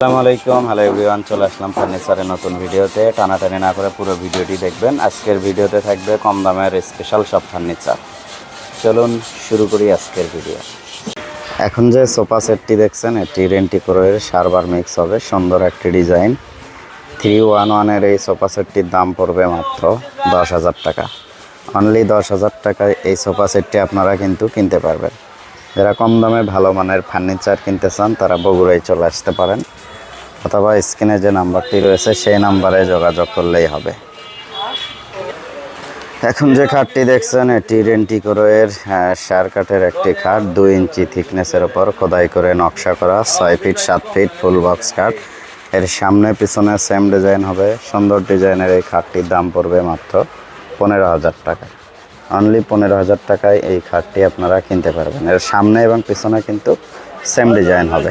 আসসালামু আলাইকুম। Hello everyone চলে আসলাম ফার্নিচারের নতুন ভিডিওতে। টানাটানি না করে পুরো ভিডিওটি দেখবেন। আজকের ভিডিওতে থাকবে কম দামের স্পেশাল সব ফার্নিচার চলুন শুরু করি আজকের ভিডিও এখন যে সোফা সেটটি দেখছেন, এটি রেন্টি ক্রোয়ের সারবার মিক্স হবে। সুন্দর একটি ডিজাইন থ্রি ওয়ান ওয়ানের এই সোফা সেটটির দাম পড়বে মাত্র দশ হাজার টাকা। অনলি দশ হাজার টাকায় এই সোফা সেটটি আপনারা কিন্তু কিনতে পারবেন। যারা কম দামে ভালো মানের ফার্নিচার কিনতে চান, তারা বগুড়ায় চলে আসতে পারেন। অথবা স্ক্রিনে যে নাম্বারটি রয়েছে, সেই নাম্বারে যোগাযোগ করলেই হবে। এখন যে খাটটি দেখছেন, এটি রেন্টি ক্রোয়ের শার কাঠের একটি খাট, দুই ইঞ্চি থিকনেসের ওপর খোদাই করে নকশা করা, ছয় ফিট, সাত ফিট, ফুল বক্স খাট। এর সামনে পিছনে সেম ডিজাইন হবে, সুন্দর ডিজাইনের এই খাটটির দাম পড়বে মাত্র পনেরো হাজার টাকা। অনলি পনেরো হাজার টাকায় এই খাটটি আপনারা কিনতে পারবেন। এর সামনে এবং পিছনে কিন্তু সেম ডিজাইন হবে।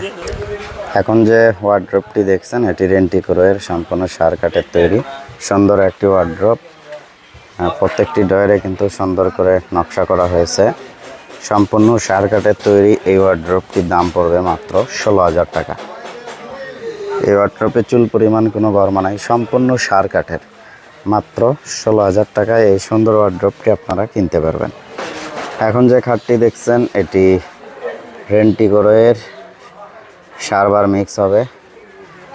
এখন যে ওয়ার্ড্রপটি দেখছেন, এটি রেন্টি ক্রোয়ের সম্পূর্ণ সার কাঠের তৈরি। সুন্দর একটি ওয়ার্ড্রপ প্রত্যেকটি ডয়ারে কিন্তু সুন্দর করে নকশা করা হয়েছে। সম্পূর্ণ সার কাঠের তৈরি এই ওয়ার্ড্রপটির দাম পড়বে মাত্র ষোলো হাজার টাকা। এই ওয়ার্ড্রপে চুল পরিমাণ কোনো গরমা নাই, সম্পূর্ণ সার কাঠের। মাত্র ষোলো হাজার টাকায় এই সুন্দর ওয়ার্ড্রপটি আপনারা কিনতে পারবেন। এখন যে খাটটি দেখছেন, এটি রেন্টি ক্রোয়ের সারবার মিক্স হবে।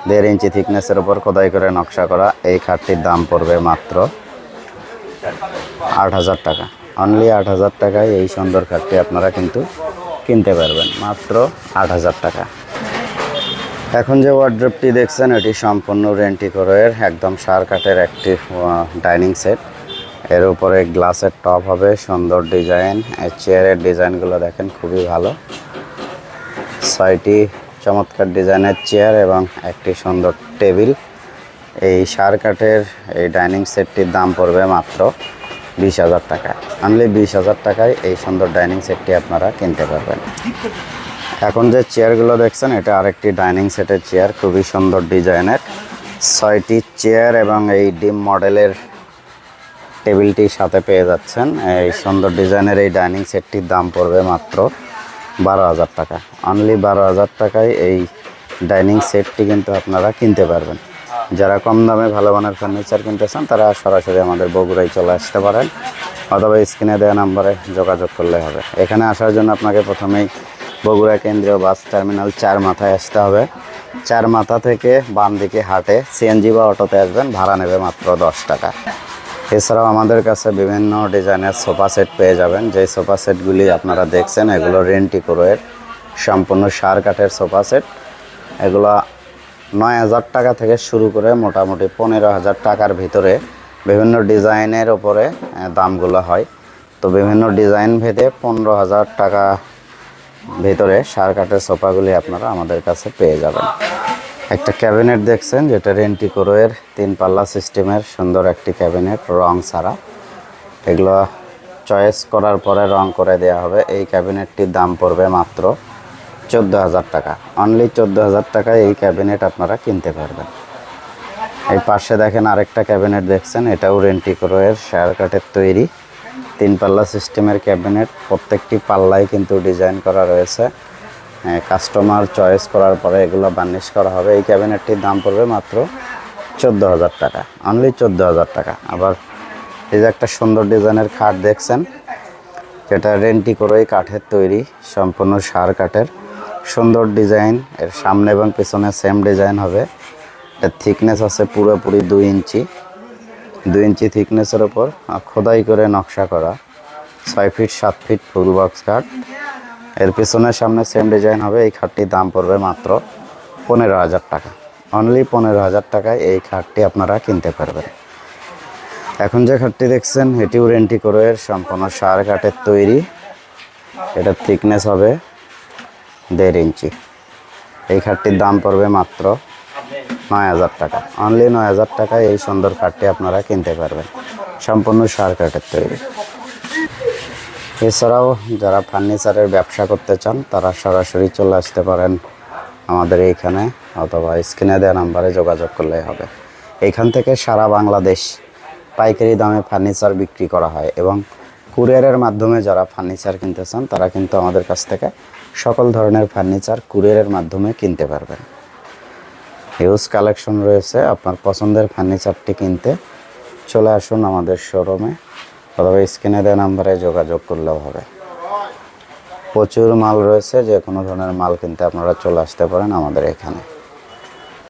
দেড় ইঞ্চি থিকনেসের উপর খোদাই করে নকশা করা এই খাটটির দাম পড়বে মাত্র আট হাজার টাকা। অনলি আট হাজার টাকায় এই সুন্দর খাটটি আপনারা কিন্তু কিনতে পারবেন। মাত্র আট হাজার টাকা। এখন যে ওয়ার্ড্রপটি দেখছেন, এটি সম্পূর্ণ রেন্টি করের একদম সার কাঠের একটি ডাইনিং সেট এর উপরে গ্লাসের টপ হবে, সুন্দর ডিজাইন এর চেয়ারের ডিজাইনগুলো দেখেন, খুবই ভালো। ছয়টি চমৎকার ডিজাইনের চেয়ার এবং একটি সুন্দর টেবিল এই সার কাঠের এই ডাইনিং সেটটির দাম পড়বে মাত্র বিশ হাজার টাকা অনলি বিশ হাজার টাকায় এই সুন্দর ডাইনিং সেটটি আপনারা কিনতে পারবেন। এখন যে চেয়ারগুলো দেখছেন, এটা আরেকটি ডাইনিং সেটের চেয়ার, খুবই সুন্দর ডিজাইনের। ছয়টি চেয়ার এবং এই ডিম মডেলের টেবিলটি সাথে পেয়ে যাচ্ছেন। এই সুন্দর ডিজাইনের এই ডাইনিং সেটটির দাম পড়বে মাত্র বারো হাজার টাকা। অনলি বারো হাজার টাকায় এই ডাইনিং সেটটি কিন্তু আপনারা কিনতে পারবেন। যারা কম দামে ভালো মানের ফার্নিচার কিনতে চান, তারা সরাসরি আমাদের বগুড়ায় চলে আসতে পারেন। অথবা স্ক্রিনে দেওয়া নাম্বারে যোগাযোগ করলে হবে। এখানে আসার জন্য আপনাকে প্রথমেই বগুড়া কেন্দ্রীয় বাস টার্মিনাল চার মাথায় আসতে হবে। চার মাথা থেকে বাম দিকে হাটে সিএনজি বা অটোতে আসবেন, ভাড়া নেবে মাত্র দশ টাকা। এছাড়াও আমাদের কাছে বিভিন্ন ডিজাইনের সোফা সেট পেয়ে যাবেন। যেই সোফা সেটগুলি আপনারা দেখছেন, এগুলো রেন্টি ক্রোয়ের সম্পূর্ণ সার কাঠের সোফা সেট। এগুলো নয় হাজার টাকা থেকে শুরু করে মোটামুটি পনেরো হাজার টাকার ভিতরে বিভিন্ন ডিজাইনের ওপরে দামগুলো হয়। তো বিভিন্ন ডিজাইন ভেদে পনেরো হাজার টাকা ভিতরে সার কাঠের সোফাগুলি আপনারা আমাদের কাছে পেয়ে যাবেন। একটা ক্যাবিনেট দেখছেন, যেটা রেন্টি ক্রোয়ের তিন পাল্লা সিস্টেমের সুন্দর একটি ক্যাবিনেট, রং ছাড়া। এগুলো চয়েস করার পরে রং করে দেওয়া হবে। এই ক্যাবিনেটটির দাম পড়বে মাত্র চোদ্দ হাজার টাকা। অনলি চোদ্দ হাজার টাকায় এই ক্যাবিনেট আপনারা কিনতে পারবেন। এই পাশে দেখেন আরেকটা ক্যাবিনেট দেখছেন, এটাও রেন্টি ক্রোয়ের শেয়ার কাঠের তৈরি। তিন পাল্লা সিস্টেমের ক্যাবিনেট। প্রত্যেকটি পাল্লায় কিন্তু ডিজাইন করা রয়েছে। কাস্টমার চয়েস করার পরে এগুলো বার্নিশ করা হবে। এই ক্যাবিনেটটির দাম পড়বে মাত্র চোদ্দ হাজার টাকা। অনলি চোদ্দ হাজার টাকা। আবার এই যে একটা সুন্দর ডিজাইনের খাট দেখছেন, যেটা রেন্টি করেই কাঠের তৈরি, সম্পূর্ণ সার কাঠের। সুন্দর ডিজাইন, এর সামনে এবং পেছনে সেম ডিজাইন হবে। এর থিকনেস আছে পুরোপুরি দুই ইঞ্চি। দুই ইঞ্চি থিকনেসের ওপর খোদাই করে নকশা করা। ছয় ফিট সাত ফিট ফুল বক্স খাট এর পেছনের সামনে সেম ডিজাইন হবে, এই খাটটির দাম পড়বে মাত্র পনেরো হাজার টাকা। অনলি পনেরো হাজার টাকায় এই খাটটি আপনারা কিনতে পারবেন। এখন যে খাটটি দেখছেন এটিও রেন্টি ক্রোয়ের সম্পূর্ণ সার কাঠের তৈরি। এটার থিকনেস হবে দেড় ইঞ্চি। এই খাটটির দাম পড়বে মাত্র নয় হাজার টাকা। অনলি নয় হাজার টাকায় এই সুন্দর খাটটি আপনারা কিনতে পারবেন। সম্পূর্ণ সার কাঠের তৈরি। এছাড়াও যারা ফার্নিচারের ব্যবসা করতে চান, তারা সরাসরি চলে আসতে পারেন আমাদের এইখানে, অথবা স্ক্রিনে দেওয়া নাম্বারে যোগাযোগ করলেই হবে। এইখান থেকে সারা বাংলাদেশ পাইকারি দামে ফার্নিচার বিক্রি করা হয় এবং কুরিয়ারের মাধ্যমে যারা ফার্নিচার কিনতে চান, তারা কিন্তু আমাদের কাছ থেকে সকল ধরনের ফার্নিচার কুরিয়ারের মাধ্যমে কিনতে পারবেন। হিউজ কালেকশন রয়েছে। আপনার পছন্দের ফার্নিচারটি কিনতে চলে আসুন আমাদের শোরুমে অথবা স্ক্রিনে দেওয়া নাম্বারে যোগাযোগ করলেও হবে। প্রচুর মাল রয়েছে যে কোনো ধরনের মাল কিনতে আপনারা চলে আসতে পারেন আমাদের এখানে।